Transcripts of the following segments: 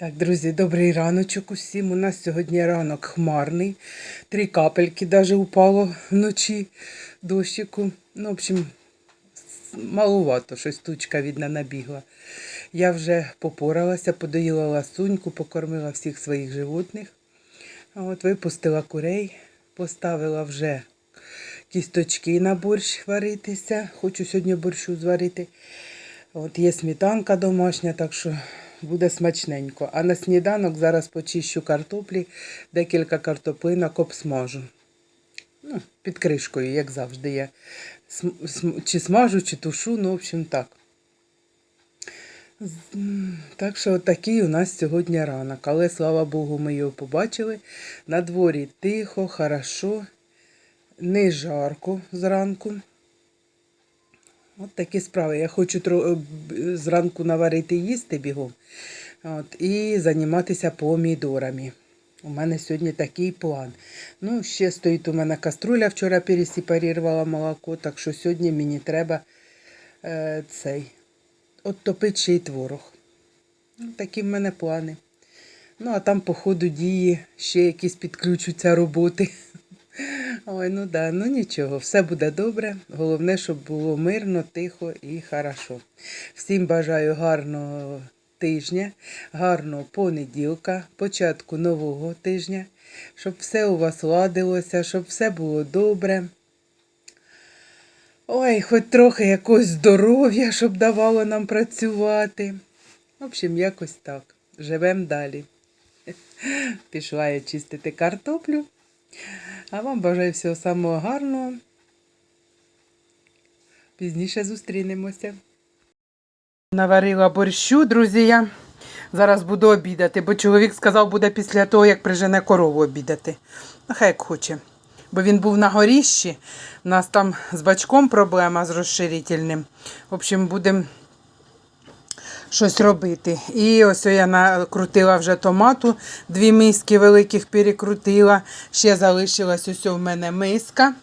Так, друзі, добрий раночок усім. У нас сьогодні ранок хмарний. Три капельки даже упало вночі дощику. Ну, в общем, малувато, щось тучка видно набігла. Я вже попоралася, подоїла ласуньку, покормила всіх своїх животних. От випустила курей, поставила вже кісточки на борщ варитися. Хочу сьогодні борщу зварити. От є сметанка домашня, так що буде смачненько. А на сніданок зараз почищу картоплі, декілька картоплинок обсмажу. Ну, під кришкою, як завжди. См- чи смажу, чи тушу, ну, в общем, так. Так що такий у нас сьогодні ранок. Але слава Богу, ми його побачили. На дворі тихо, хорошо, не жарко зранку. От такі справи. Я хочу зранку наварити їсти бігом от, і займатися помідорами. У мене сьогодні такий план. Ну, ще стоїть у мене каструля, вчора пересепарувала молоко, так що сьогодні мені треба е, цей оттопити ще й творог. Ну, такі в мене плани. Ну, а там, по ходу дії, ще якісь підключаться роботи. Ой, ну да, ну нічого, все буде добре. Головне, щоб було мирно, тихо і хорошо. Всім бажаю гарного тижня, гарного понеділка, початку нового тижня, щоб все у вас ладилося, щоб все було добре. Ой, хоч трохи якогось здоров'я, щоб давало нам працювати. В общем, якось так. Живемо далі. Пішла я чистити картоплю. А вам бажаю всього самого гарного. Пізніше зустрінемося. Наварила борщу, друзі. Я зараз буду обідати, бо чоловік сказав, буде після того, як прижене корову обідати. Ну, хай як хоче. Бо він був на горіщі. У нас там з бачком проблема з розширительним. В общем, будемо щось робити. І ось я накрутила вже томату, дві миски великих перекрутила. Ще залишилась ось у мене миска.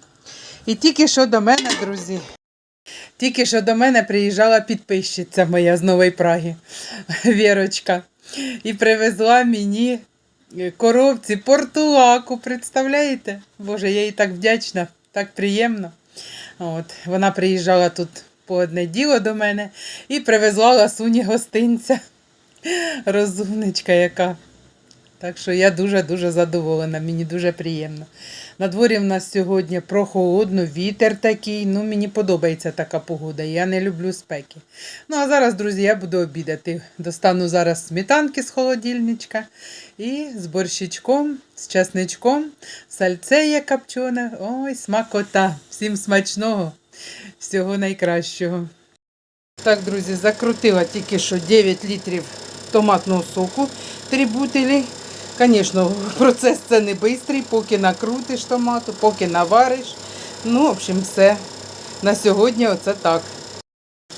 І тільки що до мене, друзі, тільки що до мене приїжджала підписчиця моя з Нової Праги, Вірочка. І привезла мені коробці портулаку, представляєте? Боже, я їй так вдячна, так приємно. От, вона приїжджала тут по одне діло до мене і привезла ласуні гостинця. Розумничка яка. Так що я дуже-дуже задоволена, мені дуже приємно. На дворі в нас сьогодні прохолодно, вітер такий. Ну, мені подобається така погода. Я не люблю спеки. Ну, а зараз, друзі, я буду обідати. Достану зараз сметанки з холодильничка і з борщичком, з часничком, сальце є копчене. Ой, смакота! Всім смачного, всього найкращого. Так, друзі, закрутила тільки що 9 літрів томатного соку, 3 бутилі. Звісно, процес це не швидкий, поки накрутиш томату, поки навариш. Ну, в общем, все. На сьогодні оце так.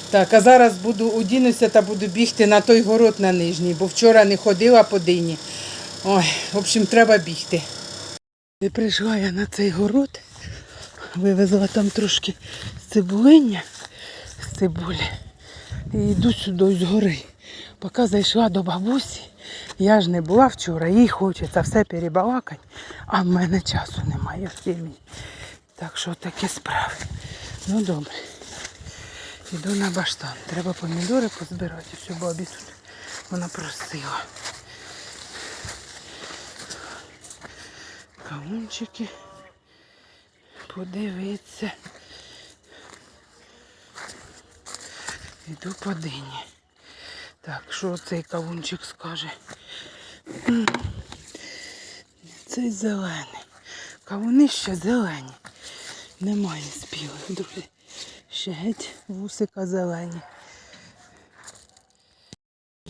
Так, а зараз буду удінуся та буду бігти на той город на нижній, бо вчора не ходила по дині. Ой, в общем, треба бігти. І прийшла я на цей город, вивезла там трошки цибулиння з цибулі. І йду сюди з гори. Поки зайшла до бабусі, я ж не була вчора, їй хочеться все перебалакати, а в мене часу немає в фірмі. Так що такі справи. Ну добре. Іду на баштан. Треба помідори позбирати. Все, бабі тут вона просила. Кавунчики. Подивитися. Іду по дині. Так, що цей кавунчик скаже? Цей зелений. Кавуни ще зелені. Немає спілих, друзі. Ще геть вусика зелені.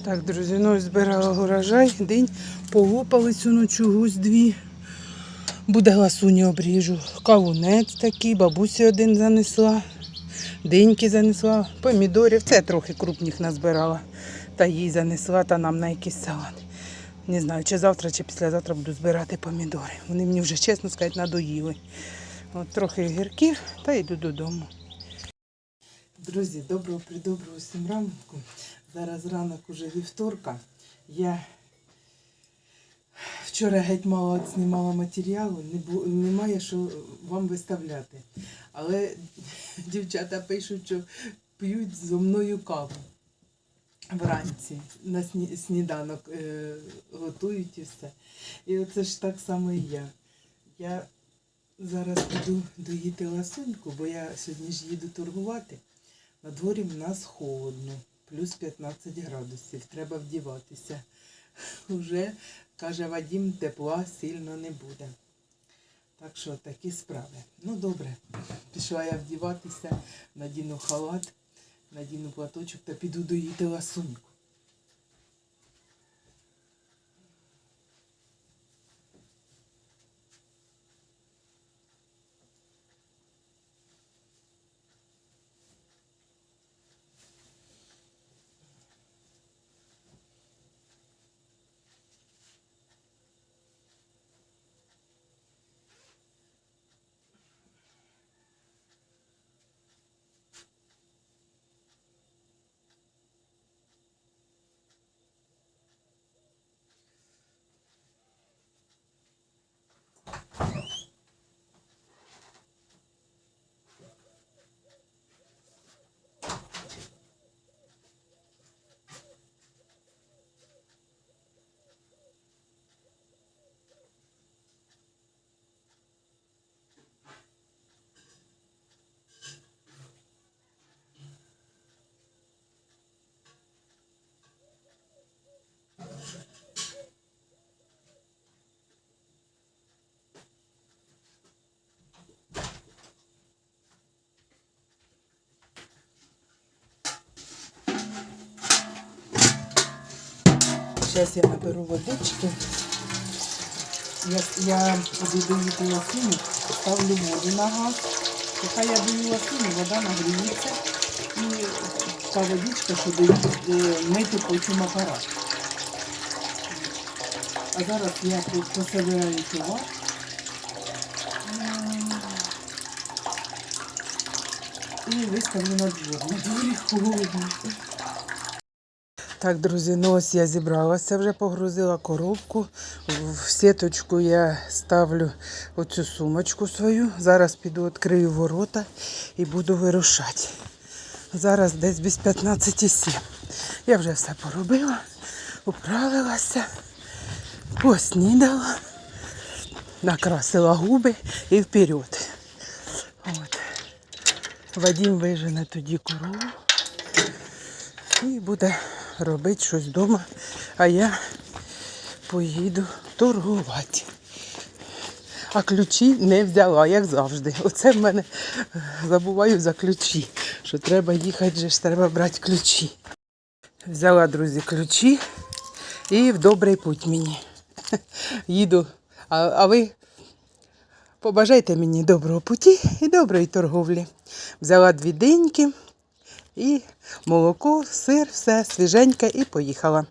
Так, друзі, ну збирала урожай, день полопали цю ночу гусь дві. Буде гласуні обріжу. Кавунець такий, бабусі один занесла. Диньки занесла, помідорів. Це трохи крупних назбирала. Та їй занесла, та нам на якийсь салат. Не знаю, чи завтра, чи післязавтра буду збирати помідори. Вони мені вже, чесно сказати, надоїли. От трохи гірків та йду додому. Друзі, доброго придоброго всім ранку. Зараз ранок уже вівторка. Я Вчора геть мало знімала матеріалу, не бу- немає що вам виставляти. Але дівчата пишуть, що п'ють зо мною каву вранці на сні- сніданок е, готують і все. І оце ж так само і я. Я зараз піду доїти ласуньку, бо я сьогодні ж їду торгувати. На дворі в нас холодно, плюс 15 градусів, треба вдіватися. Уже, каже Вадім, тепла сильно не буде. Так що такі справи. Ну добре, пішла я вдіватися, надіну халат, надіну платочок та піду доїти ласуньку. Зараз я наберу водички. Я, я буду доїти ставлю воду на газ. Поки я даю ласину, вода нагріється. І та водичка, що дають е, мити потім апарат. А зараз я пособираю товар. І виставлю на двор. На дворі холодно. Так, друзі, ну ось я зібралася, вже погрузила коробку. В сіточку я ставлю оцю сумочку свою. Зараз піду відкрию ворота і буду вирушати. Зараз десь без 15,7. Я вже все поробила, управилася, поснідала, накрасила губи і вперед. От. Вадим вижене тоді корову і буде робити щось вдома, а я поїду торгувати. А ключі не взяла, як завжди. Оце в мене забуваю за ключі, що треба їхати, же ж треба брати ключі. Взяла, друзі, ключі і в добрий путь мені. Їду. А, а ви побажайте мені доброго путі і доброї торговлі. Взяла дві диньки і молоко, сир, все свіженьке і поїхала.